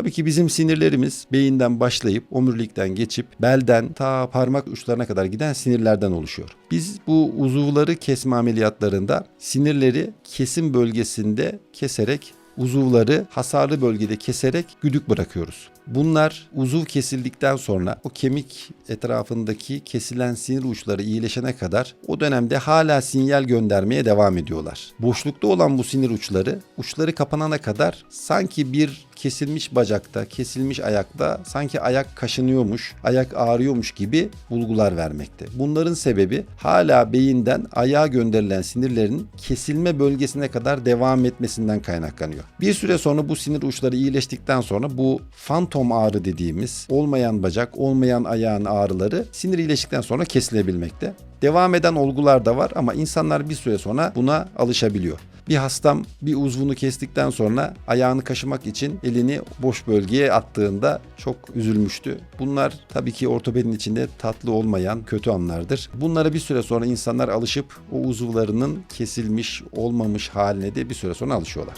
Tabii ki bizim sinirlerimiz beyinden başlayıp omurilikten geçip belden ta parmak uçlarına kadar giden sinirlerden oluşuyor. Biz bu uzuvları kesme ameliyatlarında sinirleri kesim bölgesinde keserek uzuvları hasarlı bölgede keserek güdük bırakıyoruz. Bunlar uzuv kesildikten sonra o kemik etrafındaki kesilen sinir uçları iyileşene kadar o dönemde hala sinyal göndermeye devam ediyorlar. Boşlukta olan bu sinir uçları uçları kapanana kadar sanki bir kesilmiş bacakta, kesilmiş ayakta sanki ayak kaşınıyormuş, ayak ağrıyormuş gibi bulgular vermekte. Bunların sebebi hala beyinden ayağa gönderilen sinirlerin kesilme bölgesine kadar devam etmesinden kaynaklanıyor. Bir süre sonra bu sinir uçları iyileştikten sonra bu fantom ağrı dediğimiz olmayan bacak, olmayan ayağın ağrıları sinir iyileştikten sonra kesilebilmekte. Devam eden olgular da var ama insanlar bir süre sonra buna alışabiliyor. Bir hastam bir uzvunu kestikten sonra ayağını kaşımak için elini boş bölgeye attığında çok üzülmüştü. Bunlar tabii ki ortopedin içinde tatlı olmayan kötü anlardır. Bunlara bir süre sonra insanlar alışıp o uzuvlarının kesilmiş olmamış haline de bir süre sonra alışıyorlar.